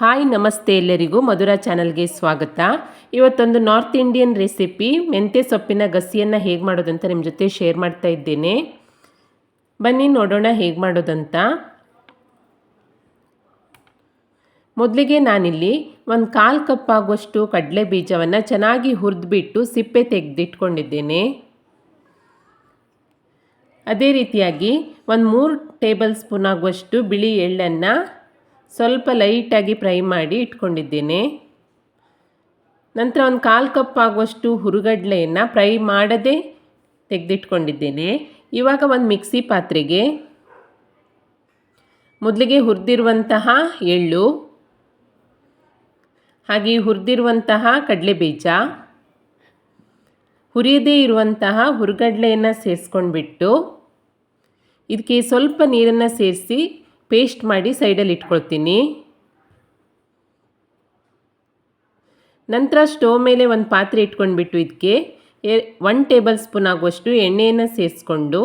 Hi ನಮಸ್ತೆ ಎಲ್ಲರಿಗೂ ಮಧುರಾ ಚಾನಲ್ಗೆ ಸ್ವಾಗತ. ಇವತ್ತೊಂದು ನಾರ್ತ್ ಇಂಡಿಯನ್ ರೆಸಿಪಿ ಮೆಂತ್ಯ ಸೊಪ್ಪಿನ ಗಸಿಯನ್ನು ಹೇಗೆ ಮಾಡೋದಂತ ನಿಮ್ಮ ಜೊತೆ ಶೇರ್ ಮಾಡ್ತಾ ಇದ್ದೇನೆ. ಬನ್ನಿ ನೋಡೋಣ ಹೇಗೆ ಮಾಡೋದಂತ. ಮೊದಲಿಗೆ ನಾನಿಲ್ಲಿ ಒಂದು ಕಾಲು ಕಪ್ ಆಗುವಷ್ಟು ಕಡಲೆ ಬೀಜವನ್ನು ಚೆನ್ನಾಗಿ ಹುರಿದ್ಬಿಟ್ಟು ಸಿಪ್ಪೆ ತೆಗೆದಿಟ್ಕೊಂಡಿದ್ದೇನೆ. ಅದೇ ರೀತಿಯಾಗಿ ಒಂದು ಮೂರು ಟೇಬಲ್ ಸ್ಪೂನ್ ಆಗುವಷ್ಟು ಬಿಳಿ ಎಳ್ಳನ್ನು ಸ್ವಲ್ಪ ಲೈಟಾಗಿ ಫ್ರೈ ಮಾಡಿ ಇಟ್ಕೊಂಡಿದ್ದೇನೆ. ನಂತರ ಒಂದು ಕಾಲು ಕಪ್ ಆಗುವಷ್ಟು ಹುರುಗಡ್ಲೆಯನ್ನು ಫ್ರೈ ಮಾಡದೆ ತೆಗೆದಿಟ್ಕೊಂಡಿದ್ದೇನೆ. ಇವಾಗ ಒಂದು ಮಿಕ್ಸಿ ಪಾತ್ರೆಗೆ ಮೊದಲಿಗೆ ಹುರಿದಿರುವಂತಹ ಎಳ್ಳು, ಹಾಗೆ ಹುರಿದಿರುವಂತಹ ಕಡಲೆ ಬೀಜ ಹುರಿಯದೇ ಇರುವಂತಹ ಹುರುಗಡ್ಲೆಯನ್ನು ಸೇರಿಸ್ಕೊಂಡ್ಬಿಟ್ಟು, ಇದಕ್ಕೆ ಸ್ವಲ್ಪ ನೀರನ್ನು ಸೇರಿಸಿ ಪೇಸ್ಟ್ ಮಾಡಿ ಸೈಡಲ್ಲಿ ಇಟ್ಕೊಳ್ತೀನಿ. ನಂತರ ಸ್ಟೋವ್ ಮೇಲೆ ಒಂದು ಪಾತ್ರೆ ಇಟ್ಕೊಂಡ್ಬಿಟ್ಟು ಇದಕ್ಕೆ ಎ ಒನ್ ಟೇಬಲ್ ಸ್ಪೂನ್ ಆಗುವಷ್ಟು ಎಣ್ಣೆಯನ್ನು ಸೇರಿಸ್ಕೊಂಡು,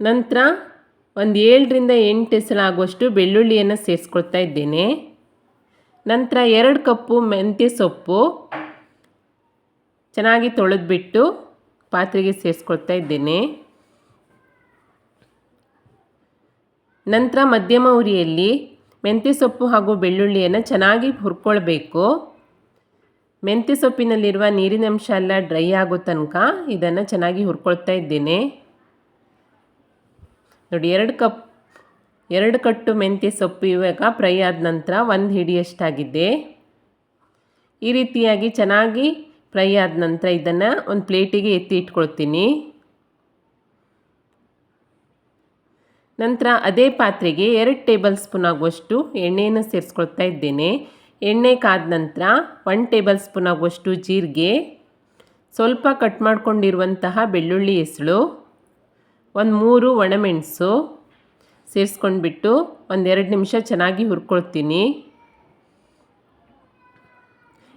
ನಂತರ ಒಂದು ಏಳರಿಂದ ಎಂಟು ಎಸಳಾಗುವಷ್ಟು ಬೆಳ್ಳುಳ್ಳಿಯನ್ನು ಸೇರಿಸ್ಕೊಳ್ತಾ ಇದ್ದೇನೆ. ನಂತರ ಎರಡು ಕಪ್ಪು ಮೆಂತ್ಯ ಸೊಪ್ಪು ಚೆನ್ನಾಗಿ ತೊಳೆದ್ಬಿಟ್ಟು ಪಾತ್ರೆಗೆ ಸೇರಿಸ್ಕೊಳ್ತಾ ಇದ್ದೇನೆ. ನಂತರ ಮಧ್ಯಮ ಉರಿಯಲ್ಲಿ ಮೆಂತ್ಯ ಸೊಪ್ಪು ಹಾಗೂ ಬೆಳ್ಳುಳ್ಳಿಯನ್ನು ಚೆನ್ನಾಗಿ ಹುರ್ಕೊಳ್ಬೇಕು. ಮೆಂತ್ಯ ಸೊಪ್ಪಿನಲ್ಲಿರುವ ನೀರಿನಂಶ ಎಲ್ಲ ಡ್ರೈ ಆಗೋ ತನಕ ಇದನ್ನು ಚೆನ್ನಾಗಿ ಹುರ್ಕೊಳ್ತಾ ಇದ್ದೇನೆ. ನೋಡಿ, ಎರಡು ಕಪ್, ಎರಡು ಕಟ್ಟು ಮೆಂತ್ಯ ಸೊಪ್ಪು ಇವಾಗ ಫ್ರೈ ಆದ ನಂತರ ಒಂದು ಹಿಡಿಯಷ್ಟಾಗಿದೆ. ಈ ರೀತಿಯಾಗಿ ಚೆನ್ನಾಗಿ ಫ್ರೈ ಆದ ನಂತರ ಇದನ್ನು ಒಂದು ಪ್ಲೇಟಿಗೆ ಎತ್ತಿ ಇಟ್ಕೊಳ್ತೀನಿ. ನಂತರ ಅದೇ ಪಾತ್ರೆಗೆ ಎರಡು ಟೇಬಲ್ ಸ್ಪೂನ್ ಆಗುವಷ್ಟು ಎಣ್ಣೆಯನ್ನು ಸೇರಿಸ್ಕೊಳ್ತಾ ಇದ್ದೇನೆ. ಎಣ್ಣೆ ಕಾದ ನಂತರ ಒನ್ ಟೇಬಲ್ ಸ್ಪೂನ್ ಆಗುವಷ್ಟು ಜೀರಿಗೆ, ಸ್ವಲ್ಪ ಕಟ್ ಮಾಡ್ಕೊಂಡಿರುವಂತಹ ಬೆಳ್ಳುಳ್ಳಿ ಹೆಸಳು, ಒಂದು ಮೂರು ಒಣಮೆಣಸು ಸೇರಿಸ್ಕೊಂಡ್ಬಿಟ್ಟು ಒಂದೆರಡು ನಿಮಿಷ ಚೆನ್ನಾಗಿ ಹುರ್ಕೊಳ್ತೀನಿ.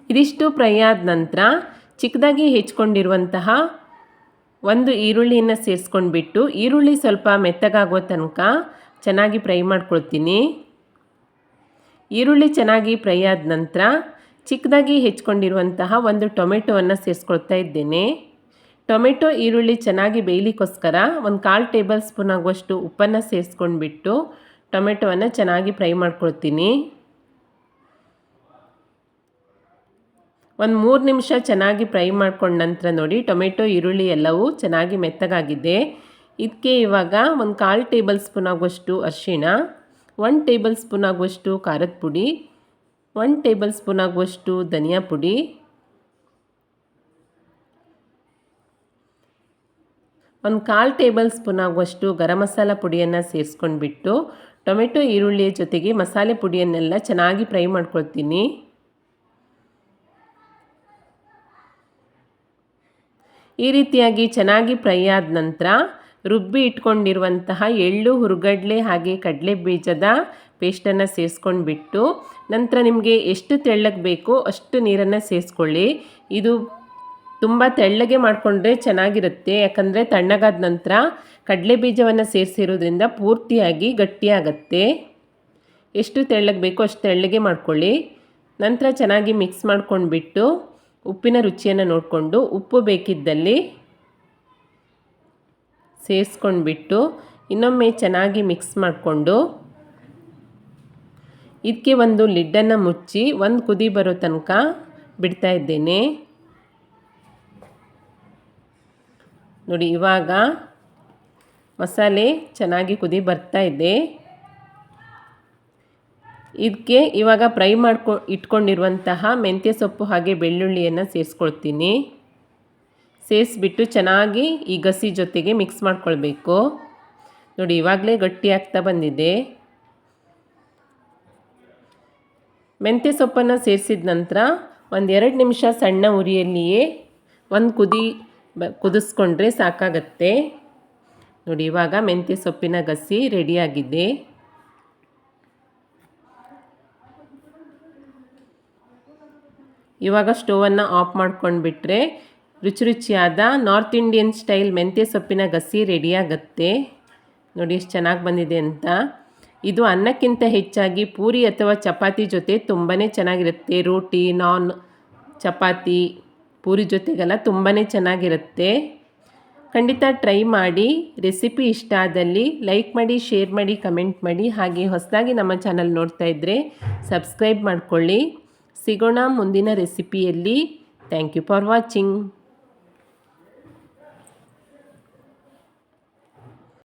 ಇದಿಷ್ಟು ಫ್ರೈ ಆದ ನಂತರ ಚಿಕ್ಕದಾಗಿ ಹೆಚ್ಕೊಂಡಿರುವಂತಹ ಒಂದು ಈರುಳ್ಳಿಯನ್ನು ಸೇರಿಸ್ಕೊಂಡ್ಬಿಟ್ಟು ಈರುಳ್ಳಿ ಸ್ವಲ್ಪ ಮೆತ್ತಗಾಗೋ ತನಕ ಚೆನ್ನಾಗಿ ಫ್ರೈ ಮಾಡ್ಕೊಳ್ತೀನಿ. ಈರುಳ್ಳಿ ಚೆನ್ನಾಗಿ ಫ್ರೈ ಆದ ನಂತರ ಚಿಕ್ಕದಾಗಿ ಹೆಚ್ಕೊಂಡಿರುವಂತಹ ಒಂದು ಟೊಮೆಟೊವನ್ನು ಸೇರಿಸ್ಕೊಳ್ತಾ ಇದ್ದೇನೆ. ಟೊಮೆಟೊ, ಈರುಳ್ಳಿ ಚೆನ್ನಾಗಿ ಬೇಯಲಿಕ್ಕೋಸ್ಕರ ಒಂದು ಕಾಲು ಟೇಬಲ್ ಸ್ಪೂನ್ ಆಗುವಷ್ಟು ಉಪ್ಪನ್ನು ಸೇರಿಸ್ಕೊಂಡ್ಬಿಟ್ಟು ಟೊಮೆಟೊವನ್ನು ಚೆನ್ನಾಗಿ ಫ್ರೈ ಮಾಡ್ಕೊಳ್ತೀನಿ. ಒಂದು ಮೂರು ನಿಮಿಷ ಚೆನ್ನಾಗಿ ಫ್ರೈ ಮಾಡ್ಕೊಂಡ ನಂತರ ನೋಡಿ ಟೊಮೆಟೊ, ಈರುಳ್ಳಿ ಎಲ್ಲವೂ ಚೆನ್ನಾಗಿ ಮೆತ್ತಗಾಗಿದೆ. ಇದಕ್ಕೆ ಇವಾಗ ಒಂದು ಕಾಲು ಟೇಬಲ್ ಸ್ಪೂನ್ ಆಗುವಷ್ಟು ಅರಿಶಿಣ ಒನ್ ಟೇಬಲ್ ಸ್ಪೂನ್ ಆಗುವಷ್ಟು ಖಾರದ ಪುಡಿ ಒನ್ ಟೇಬಲ್ ಸ್ಪೂನ್ ಆಗುವಷ್ಟು ಧನಿಯಾ ಪುಡಿ, ಒಂದು ಕಾಲು ಟೇಬಲ್ ಸ್ಪೂನ್ ಆಗುವಷ್ಟು ಗರಂ ಮಸಾಲ ಪುಡಿಯನ್ನು ಸೇರಿಸ್ಕೊಂಡ್ಬಿಟ್ಟು ಟೊಮೆಟೊ ಈರುಳ್ಳಿಯ ಜೊತೆಗೆ ಮಸಾಲೆ ಪುಡಿಯನ್ನೆಲ್ಲ ಚೆನ್ನಾಗಿ ಫ್ರೈ ಮಾಡ್ಕೊಳ್ತೀನಿ. ಈ ರೀತಿಯಾಗಿ ಚೆನ್ನಾಗಿ ಫ್ರೈ ಆದ ನಂತರ ರುಬ್ಬಿ ಇಟ್ಕೊಂಡಿರುವಂತಹ ಎಳ್ಳು, ಹುರುಗಡ್ಲೆ ಹಾಗೆ ಕಡಲೆ ಬೀಜದ ಪೇಸ್ಟನ್ನು ಸೇರಿಸ್ಕೊಂಡ್ಬಿಟ್ಟು ನಂತರ ನಿಮಗೆ ಎಷ್ಟು ತೆಳ್ಳಗೆ ಬೇಕೋ ಅಷ್ಟು ನೀರನ್ನು ಸೇರಿಸ್ಕೊಳ್ಳಿ. ಇದು ತುಂಬ ತೆಳ್ಳಗೆ ಮಾಡಿಕೊಂಡ್ರೆ ಚೆನ್ನಾಗಿರುತ್ತೆ. ಯಾಕಂದರೆ ತಣ್ಣಗಾದ ನಂತರ ಕಡಲೆ ಬೀಜವನ್ನು ಸೇರಿಸಿರೋದ್ರಿಂದ ಪೂರ್ತಿಯಾಗಿ ಗಟ್ಟಿಯಾಗತ್ತೆ. ಎಷ್ಟು ತೆಳ್ಳಗೆ ಬೇಕೋ ಅಷ್ಟು ತೆಳ್ಳಗೆ ಮಾಡ್ಕೊಳ್ಳಿ. ನಂತರ ಚೆನ್ನಾಗಿ ಮಿಕ್ಸ್ ಮಾಡ್ಕೊಂಡ್ಬಿಟ್ಟು ಉಪ್ಪಿನ ರುಚಿಯನ್ನು ನೋಡಿಕೊಂಡು ಉಪ್ಪು ಬೇಕಿದ್ದಲ್ಲಿ ಸೇರಿಸ್ಕೊಂಡ್ಬಿಟ್ಟು ಇನ್ನೊಮ್ಮೆ ಚೆನ್ನಾಗಿ ಮಿಕ್ಸ್ ಮಾಡಿಕೊಂಡು ಇದಕ್ಕೆ ಒಂದು ಲಿಡ್ಡನ್ನು ಮುಚ್ಚಿ ಒಂದು ಕುದಿ ಬರೋ ತನಕ ಬಿಡ್ತಾ ಇದ್ದೇನೆ. ನೋಡಿ, ಇವಾಗ ಮಸಾಲೆ ಚೆನ್ನಾಗಿ ಕುದಿ ಬರ್ತಾ ಇದೆ. ಇದಕ್ಕೆ ಇವಾಗ ಫ್ರೈ ಮಾಡ್ಕೊ, ಇಟ್ಕೊಂಡಿರುವಂತಹ ಮೆಂತ್ಯ ಸೊಪ್ಪು ಹಾಗೆ ಬೆಳ್ಳುಳ್ಳಿಯನ್ನು ಸೇರಿಸ್ಕೊಳ್ತೀನಿ. ಸೇರಿಸ್ಬಿಟ್ಟು ಚೆನ್ನಾಗಿ ಈ ಗಸಿ ಜೊತೆಗೆ ಮಿಕ್ಸ್ ಮಾಡ್ಕೊಳ್ಬೇಕು. ನೋಡಿ, ಇವಾಗಲೇ ಗಟ್ಟಿ ಆಗ್ತಾ ಬಂದಿದೆ. ಮೆಂತ್ಯ ಸೊಪ್ಪನ್ನು ಸೇರಿಸಿದ ನಂತರ ಒಂದು ಎರಡು ನಿಮಿಷ ಸಣ್ಣ ಉರಿಯಲ್ಲಿಯೇ ಒಂದು ಕುದಿ ಬ, ಕುದಿಸ್ಕೊಂಡ್ರೆ ಸಾಕಾಗತ್ತೆ. ನೋಡಿ, ಇವಾಗ ಮೆಂತ್ಯ ಸೊಪ್ಪಿನ ಗಸಿ ರೆಡಿಯಾಗಿದೆ ಇವಾಗ ಸ್ಟೋವನ್ನು ಆಫ್ ಮಾಡ್ಕೊಂಡ್ಬಿಟ್ರೆ ರುಚಿ ರುಚಿಯಾದ ನಾರ್ತ್ ಇಂಡಿಯನ್ ಸ್ಟೈಲ್ ಮೆಂತ್ಯ ಸೊಪ್ಪಿನ ಗಸಿ ರೆಡಿಯಾಗತ್ತೆ ನೋಡಿ ಎಷ್ಟು ಚೆನ್ನಾಗಿ ಬಂದಿದೆ ಅಂತ. ಇದು ಅನ್ನಕ್ಕಿಂತ ಹೆಚ್ಚಾಗಿ ಪೂರಿ ಅಥವಾ ಚಪಾತಿ ಜೊತೆ ತುಂಬಾ ಚೆನ್ನಾಗಿರುತ್ತೆ. ರೋಟಿ, ನಾನ್, ಚಪಾತಿ, ಪೂರಿ ಜೊತೆಗೆಲ್ಲ ತುಂಬಾ ಚೆನ್ನಾಗಿರುತ್ತೆ. ಖಂಡಿತ ಟ್ರೈ ಮಾಡಿ. ರೆಸಿಪಿ ಇಷ್ಟ ಆದಲ್ಲಿ ಲೈಕ್ ಮಾಡಿ, ಶೇರ್ ಮಾಡಿ, ಕಮೆಂಟ್ ಮಾಡಿ. ಹಾಗೆ ಹೊಸದಾಗಿ ನಮ್ಮ ಚಾನಲ್ ನೋಡ್ತಾ ಇದ್ದರೆ ಸಬ್ಸ್ಕ್ರೈಬ್ ಮಾಡ್ಕೊಳ್ಳಿ. ಸಿಗೋಣ ಮುಂದಿನ ರೆಸಿಪಿಯಲ್ಲಿ. Thank you for watching